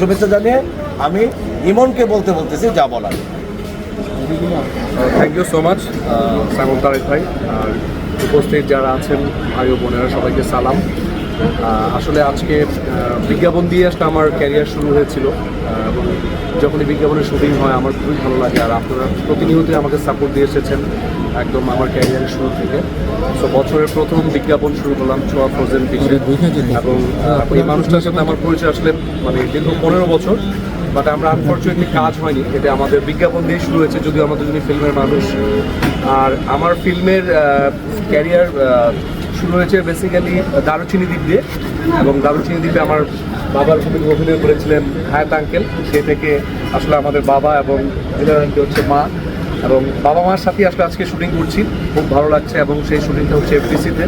শুভেচ্ছা জানিয়ে আমি ইমনকে বলতে বলতেছি, যা বলার। Thank you so much Simon Tarek ভাই। আর উপস্থিত যারা আছেন, ভাই ও বোনেরা, সবাইকে সালাম। আসলে আজকে বিজ্ঞাপন দিয়ে আসলে আমার ক্যারিয়ার শুরু হয়েছিল। এবং যখনই বিজ্ঞাপনের শুটিং হয় আমার খুবই ভালো লাগে। আর আপনারা প্রতিনিয়তই আমাকে সাপোর্ট দিয়ে এসেছেন একদম আমার ক্যারিয়ারের শুরু থেকে। তো বছরের প্রথম বিজ্ঞাপন শুরু করলাম ছোয়া ফ্রোজেন পিসে এবং এই মানুষটার সাথে আমার পরিচয় আসলে মানে দীর্ঘ পনেরো বছর। বাট আমরা আনফর্চুনেটলি কাজ হয়নি। এটা আমাদের বিজ্ঞাপন দিয়ে শুরু হয়েছে যদিও আমাদের দুজনই ফিল্মের মানুষ। আর আমার ফিল্মের ক্যারিয়ার শুরু হয়েছে বেসিক্যালি দারুচিনি দ্বীপ দিয়ে এবং দারুচিনি দ্বীপে আমার বাবার ভূমিকা অভিনয় করেছিলেন হায়াত আঙ্কেল সে থেকে আসলে আমাদের বাবা এবং দিলারানকে হচ্ছে মা এবং বাবা মার সাথে আসলে আজকে শুটিং করছি, খুব ভালো লাগছে এবং সেই শুটিংটা হচ্ছে এফডিসিতে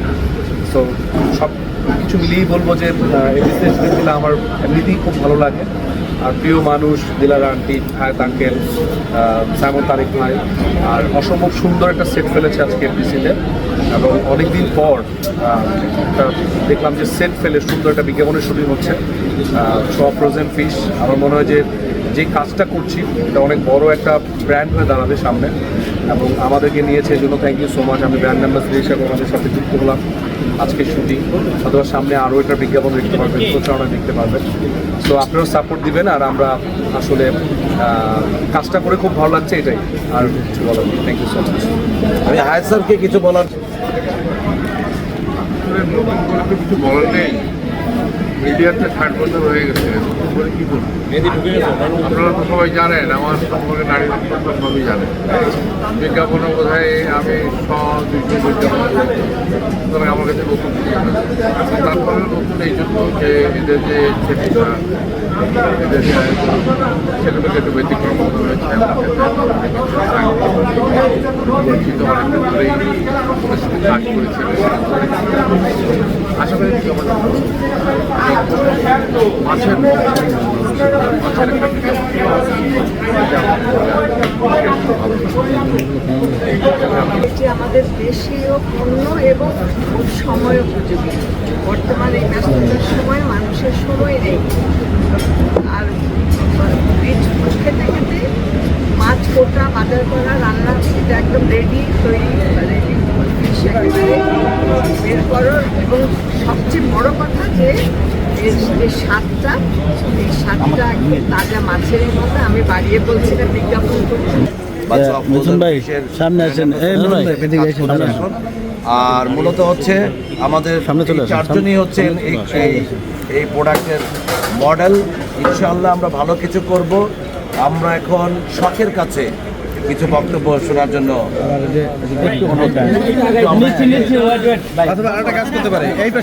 সো সব কিছু মিলিয়েই বলব যে এফডিসিতে শুটিং করলে আমার এমনিতেই খুব ভালো লাগে। আর প্রিয় মানুষ Dilar aunty Hayat uncle Simon Tariq ভাই, আর অসম্ভব সুন্দর একটা সেট ফেলেছে আজকে এফডিসিতে এবং অনেকদিন পর একটা দেখলাম যে সেট ফেলে সুন্দর একটা বিজ্ঞাপনের শুটিং হচ্ছে। সব ফ্রোজেন ফিশ আমার মনে হয় যে যে কাজটা করছি, এটা অনেক বড় একটা ব্র্যান্ড হয়ে দাঁড়াবে সামনে। এবং আমাদেরকে নিয়েছে, এই জন্য থ্যাংক ইউ সো মাচ আমি ব্র্যান্ড অ্যাম্বাসিডর হিসাবে আমাদের সাথে যুক্ত হলাম। আজকে শুটিং। অথবা সামনে আরও একটা বিজ্ঞাপন দেখতে পারবেন প্রচারণা দেখতে পারবেন। সো আপনারাও সাপোর্ট দিবেন আর আমরা আসলে কাজটা করে খুব ভালো লাগছে এটাই। আর কিছু বলার থ্যাংক ইউ সো মাচ আমি হায়াত স্যারকে কিছু বলার কিছু বলার নেই? মিডিয়াতে ষাট বছর হয়ে গেছে। তারপরে কি করব? আপনারা তো সবাই জানেন আমার সম্পর্কে নারী জানেন। বিজ্ঞাপনও বোধ হয় আমি দুইশো বিজ্ঞাপন। সুতরাং আমার কাছে নতুন। তারপরে নতুন এই জন্য যে এদের যে সেটিংটা এদের যে আয়োজন, একটু ব্যতিক্রম ওদের সাথে কাজ করেছে আশা করি। মাছের মাছের একটা বিজ্ঞাপন এটা আমার ভালো এটি আমাদের দেশীয় পণ্য এবং খুব সময় উপযোগী। বর্তমানে এই ব্যস্ততার সময় মানুষের সময় নেই। আর বীজ খেতে খেতে মাছ কোটা, বাজার করা, রান্না এটা একদম রেডি তৈরি রেডি বের করো এবং সবচেয়ে বড় কথা যে যে স্বাদটা, এই স্বাদটা তাজা মাছের মতো। আমি বাড়িয়ে বলছি বিজ্ঞাপন করছি। মিথুন ভাই সামনে আসেন। আর মূলত হচ্ছে আমাদের চারজনই হচ্ছেন এই এই প্রোডাক্টের মডেল। ইনশাআল্লাহ আমরা ভালো কিছু করব। আমরা এখন শখের কাছে কিছু বক্তব্য শোনার জন্য একটু অনুরোধ। একটু আমরা- অথবা আরেকটা কাজ করতে পারে। এই পাশে